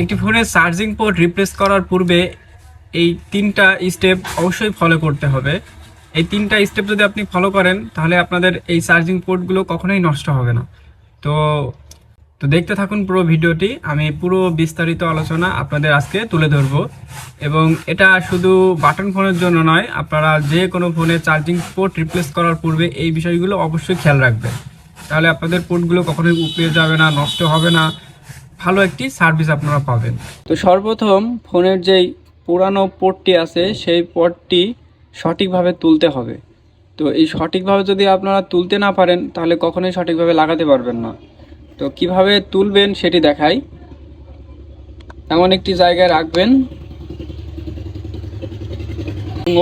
একটি ফোনের charging port replace করার পূর্বে এই তিনটা স্টেপ অবশ্যই ফলো করতে হবে। এই তিনটা স্টেপ যদি আপনি ফলো করেন, তাহলে আপনাদের এই চার্জিং পোর্টগুলো কখনোই নষ্ট হবে না। তো তো দেখতে থাকুন পুরো ভিডিওটি। আমি পুরো বিস্তারিত আলোচনা আপনাদের আজকে তুলে ধরবো। এবং এটা শুধু বাটন ফোনের জন্য নয়, আপনারা যে কোনো ফোনে চার্জিং পোর্ট রিপ্লেস করার পূর্বে এই বিষয়গুলো অবশ্যই খেয়াল রাখবেন। তাহলে আপনাদের পোর্টগুলো কখনোই উপড়ে যাবে না, নষ্ট হবে না। ভালো একটি সার্ভিস আপনারা পাবেন। তো সর্বপ্রথম ফোনের যেই পুরানো পোর্টটি আছে, সেই পোর্টটি সঠিকভাবে তুলতে হবে। তো এই সঠিকভাবে যদি আপনারা তুলতে না পারেন, তাহলে কখনোই সঠিকভাবে লাগাতে পারবেন না। তো কীভাবে তুলবেন সেটি দেখাই। এমন একটি জায়গায় রাখবেন।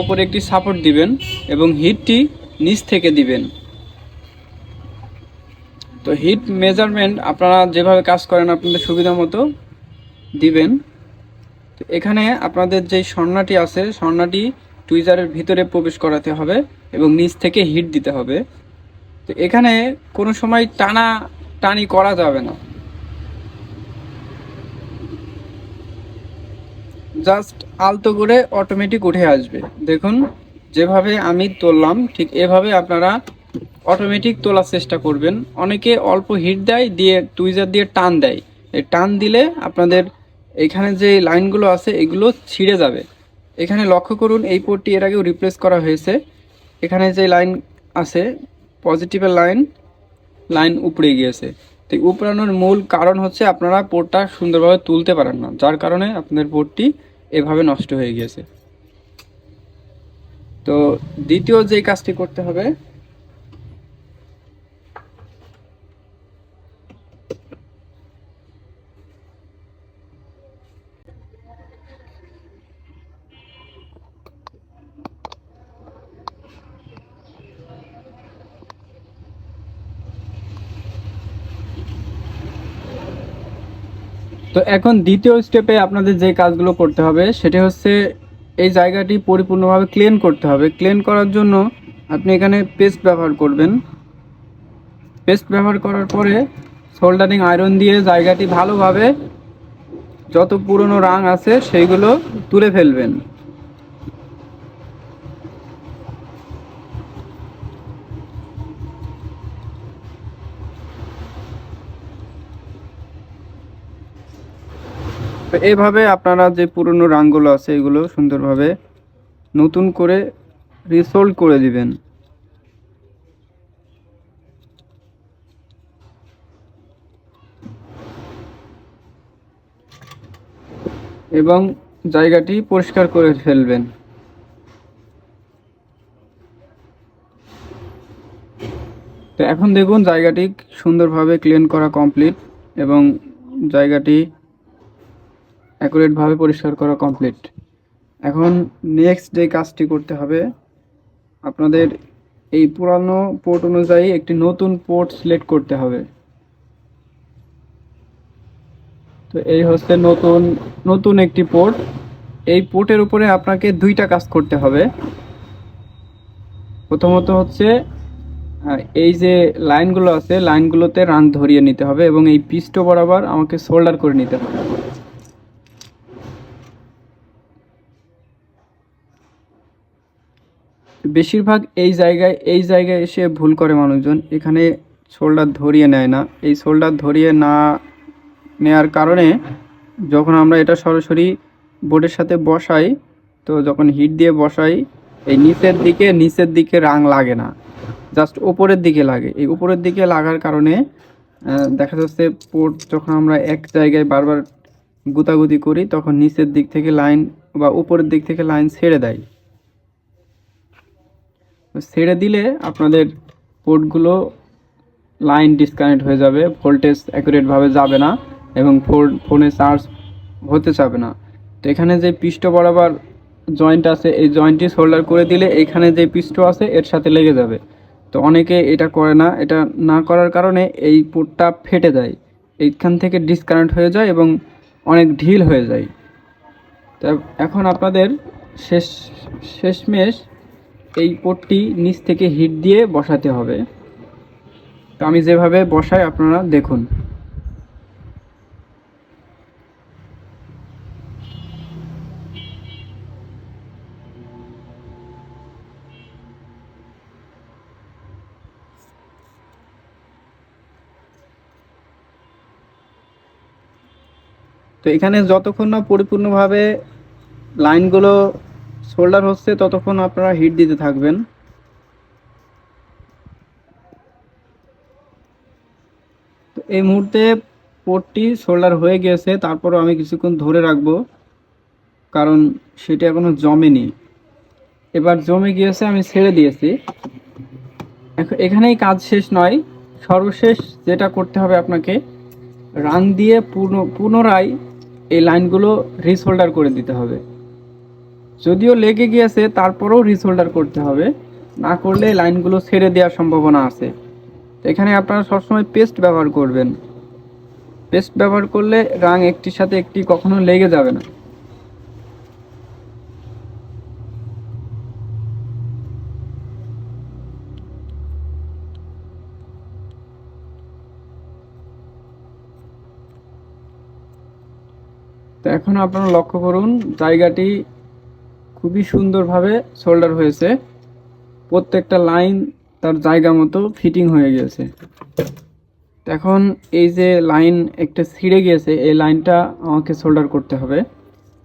ওপরে একটি সাপোর্ট দিবেন এবং হিটটি নিচ থেকে দিবেন। তো হিট মেজারমেন্ট আপনারা যেভাবে কাজ করেন আপনাদের সুবিধা মতো দিবেন। তো এখানে আপনাদের যে স্বর্ণাটি আছে, স্বর্ণাটি টুইজারের ভিতরে প্রবেশ করাতে হবে এবং নিচ থেকে হিট দিতে হবে। তো এখানে কোনো সময় টানা, টানি করা যাবে না। জাস্ট আলতো করে অটোমেটিক উঠে আসবে। দেখুন, যেভাবে আমি তুললাম, ঠিক এভাবে আপনারা অটোমেটিক তোলার চেষ্টা করবেন। অনেকে অল্প হিট দেয়, দিয়ে টুইজার দিয়ে টান দেয়। এই টান দিলে আপনাদের এখানে যে লাইনগুলো আছে, এগুলো ছিঁড়ে যাবে। এখানে লক্ষ্য করুন, এই পোর্টটি এর আগেও রিপ্লেস করা হয়েছে। এখানে যে লাইন আছে পজিটিভের লাইন লাইন উপড়ে গিয়েছে। তো উপড়ানোর মূল কারণ হচ্ছে আপনারা পোর্টটা সুন্দরভাবে তুলতে পারেন না, যার কারণে আপনাদের পোর্টটি এভাবে নষ্ট হয়ে গিয়েছে। তো দ্বিতীয় যে কাজটি করতে হবে তো এখন দ্বিতীয় স্টেপে আপনাদের যে কাজগুলো করতে হবে, সেটি হচ্ছে এই জায়গাটি পরিপূর্ণভাবে ক্লিন করতে হবে। ক্লিন করার জন্য আপনি এখানে পেস্ট ব্যবহার করবেন। পেস্ট ব্যবহার করার পরে সোল্ডারিং আয়রন দিয়ে জায়গাটি ভালোভাবে যত পুরনো রাং আছে, সেইগুলো তুলে ফেলবেন। তো এইভাবে আপনারা যে পুরনো রাংগুলো আছে, এগুলো সুন্দরভাবে নতুন করে রিসোল্ড করে দিবেন। এবং জায়গাটি পরিষ্কার করে ফেলবেন। তো এখন দেখুন, জায়গাটি সুন্দরভাবে ক্লিন করা কমপ্লিট এবং জায়গাটি অ্যাকুরেটভাবে পরিষ্কার করা কমপ্লিট এখন নেক্সট যে কাজটি করতে হবে, আপনাদের এই পুরানো পোর্ট অনুযায়ী একটি নতুন পোর্ট সিলেক্ট করতে হবে। তো এই হচ্ছে নতুন নতুন একটি পোর্ট এই পোর্টের উপরে আপনাকে দুইটা কাজ করতে হবে। প্রথমত হচ্ছে এই যে লাইনগুলো আছে, লাইনগুলোতে রান ধরিয়ে নিতে হবে এবং এই পিস্টো বরাবর আমাকে সোল্ডার করে নিতে হবে। বেশিরভাগ এই জায়গায় এই জায়গায় এসে ভুল করে মানুষজন। এখানে শোল্ডার ধরিয়ে নেয় না। এই শোল্ডার ধরিয়ে না নেয়ার কারণে যখন আমরা এটা সরাসরি বোর্ডের সাথে বসাই, তো যখন হিট দিয়ে বসাই, এই নিচের দিকে নিচের দিকে রাং লাগে না। জাস্ট ওপরের দিকে লাগে। এই উপরের দিকে লাগার কারণে দেখা যাচ্ছে পোর্ট যখন আমরা এক জায়গায় বারবার গুতাগুতি করি, তখন নিচের দিক থেকে লাইন বা উপরের দিক থেকে লাইন ছেড়ে দেয়। ছেড়ে দিলে আপনাদের পোর্টগুলো লাইন ডিসকানেক্ট হয়ে যাবে, ভোল্টেজ অ্যাকুরেটভাবে যাবে না এবং ফোন- ফোনে চার্জ হতে চাবে না। তো এখানে যে পৃষ্ঠ বরাবর জয়েন্ট আছে, এই জয়েন্টটি সোল্ডার করে দিলে এখানে যে পৃষ্ঠ আছে, এর সাথে লেগে যাবে। তো অনেকে এটা করে না, এটা না করার কারণে এই পোর্টটা ফেটে যায়। এইখান থেকে ডিসকানেক্ট হয়ে যায় এবং অনেক ঢিল হয়ে যায়। তা এখন আপনাদের শেষ, শেষমেশ এই পোটটি নিচ থেকে হিট দিয়ে বসাতে হবে। তো আমি যেভাবে বসাই, আপনারা দেখুন। তো এখানে যতক্ষণ না পরিপূর্ণভাবে লাইনগুলো সোল্ডার হচ্ছে ততক্ষণ আপনারা হিট দিতে থাকবেন। তো এই মুহূর্তে পোর্টটি সোল্ডার হয়ে গেছে, তারপরও আমি কিছুক্ষণ ধরে রাখব, কারণ সেটা এখনও জমেনি। এবার জমে গিয়েছে, আমি ছেড়ে দিয়েছি। এখন এখানেই কাজ শেষ নয়, সর্বশেষ যেটা করতে হবে আপনাকে রাং দিয়ে পুনঃ পুনরায় এই লাইনগুলো রিসোল্ডার করে দিতে হবে। যদিও লেগে গিয়েছে, তারপরেও রিসোল্ডার করতে হবে। না করলে লাইনগুলো ছেড়ে দেওয়ার সম্ভাবনা আছে। এখানে আপনারা সবসময় পেস্ট ব্যবহার করবেন। পেস্ট ব্যবহার করলে রাং একটির সাথে একটি কখনো লেগে যাবে না। তো এখন আপনারা লক্ষ্য করুন, জায়গাটি খুবই সুন্দরভাবে সোল্ডার হয়েছে। প্রত্যেকটা লাইন তার জায়গা মতো ফিটিং হয়ে গেছে। এখন এই যে লাইন একটা ছিঁড়ে গিয়েছে এই লাইনটা আমাকে সোল্ডার করতে হবে।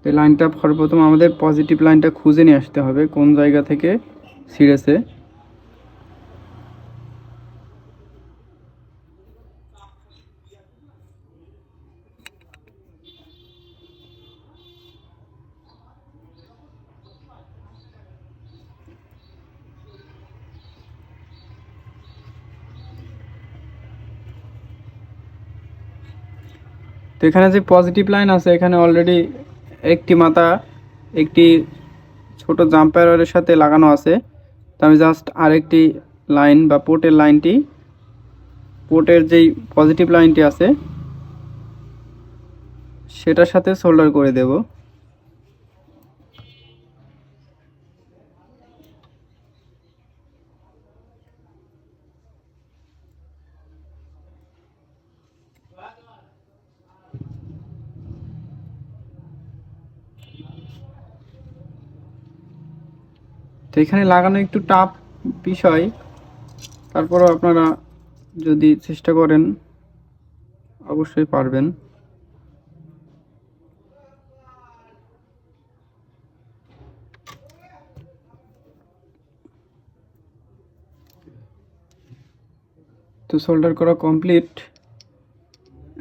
তো লাইনটা সর্বপ্রথম আমাদের পজিটিভ লাইনটা খুঁজে নিয়ে আসতে হবে, কোন জায়গা থেকে ছিঁড়েছে। তো এখানে যে পজিটিভ লাইন আছে, এখানে অলরেডি একটি মাথা, একটি ছোট জাম্পায়ারের সাথে লাগানো আছে। তো আমি জাস্ট আরেকটি লাইন বা পোর্টের লাইনটি পোর্টের যেই পজিটিভ লাইনটি আছে, সেটার সাথে সোল্ডার করে দেব। তো এখানে লাগানো একটু টাফ বিষয়। তারপরেও আপনারা যদি চেষ্টা করেন, অবশ্যই পারবেন। তো সোল্ডার করা কমপ্লিট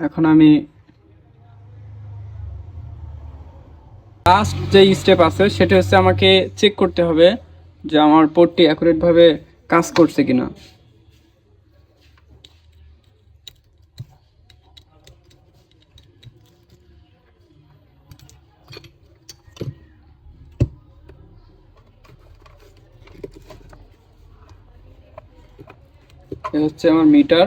এখন আমি লাস্ট যে স্টেপ আছে, সেটা হচ্ছে আমাকে চেক করতে হবে। যে আমার পোর্টটি অ্যাকুরেটভাবে কাজ করছে কিনা। হচ্ছে আমার মিটার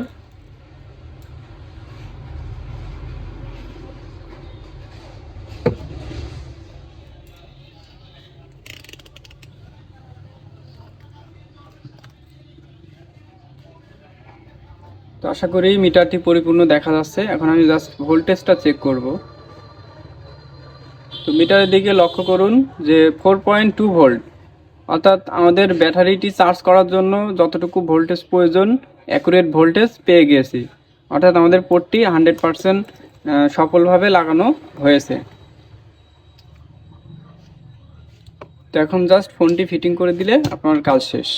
আশা করি মিটারটি পরিপূর্ণ দেখা যাচ্ছে। এখন আমি জাস্ট ভোল্টেজটা চেক করব। তো মিটারের দিকে লক্ষ্য করুন যে ফোর পয়েন্ট টু ভোল্ট অর্থাৎ আমাদের ব্যাটারিটি চার্জ করার জন্য যতটুকু ভোল্টেজ প্রয়োজন অ্যাকুরেট ভোল্টেজ পেয়ে গিয়েছি অর্থাৎ আমাদের পোর্টটি হান্ড্রেড পারসেন্ট সফলভাবে লাগানো হয়েছে। তো এখন জাস্ট ফোনটি ফিটিং করে দিলে আপনার কাজ শেষ।